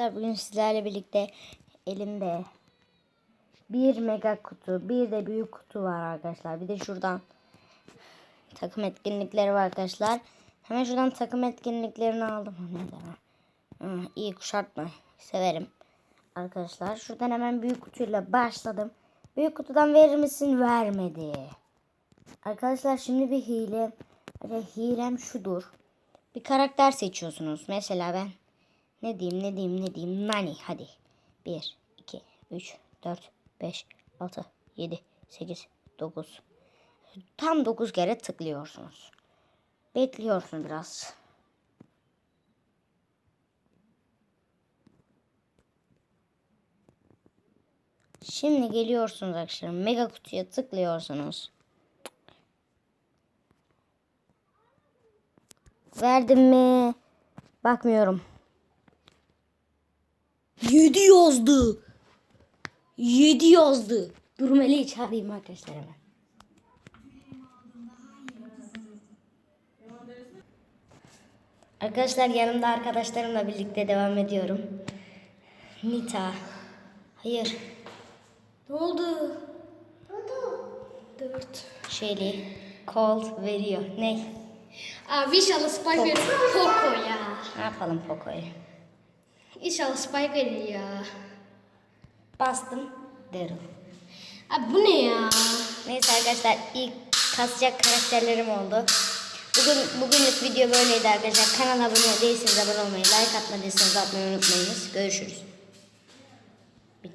Arkadaşlar bugün sizlerle birlikte elimde bir mega kutu, bir de büyük kutu var arkadaşlar. Bir de şuradan takım etkinlikleri var arkadaşlar. Hemen şuradan takım etkinliklerini aldım. Hı, iyi kuşatma. Severim. Arkadaşlar şuradan hemen büyük kutuyla başladım. Büyük kutudan verir misin? Vermedi. Arkadaşlar şimdi bir hile. Hilem şudur. Bir karakter seçiyorsunuz. Mesela ben ne diyeyim ne diyeyim ne diyeyim. Nani hadi. 1, 2, 3, 4, 5, 6, 7, 8, 9. Tam 9 kere tıklıyorsunuz. Bekliyorsun biraz. Şimdi geliyorsunuz arkadaşlar. Mega kutuya tıklıyorsunuz. Verdim mi? Bakmıyorum. 7 yazdı. 7 yazdı. Dur Melih'i çağırayım arkadaşlar hemen. Arkadaşlar yanımda arkadaşlarımla birlikte devam ediyorum. Nita. Hayır. Ne oldu? Ne oldu? Dört. Shelly. Colt veriyor. Ne? Abi inşallah Spike verir. Poco ya. Ne yapalım Poco'yu? İnşallah Spike verir ya. Bastım. Daryl. Abi bu ne ya? Neyse arkadaşlar ilk kasacak karakterlerim oldu. Bugün bugünlük video böyleydi arkadaşlar. Kanala abone değilseniz abone olmayı, like atmadıysanız atmayı unutmayınız. Görüşürüz.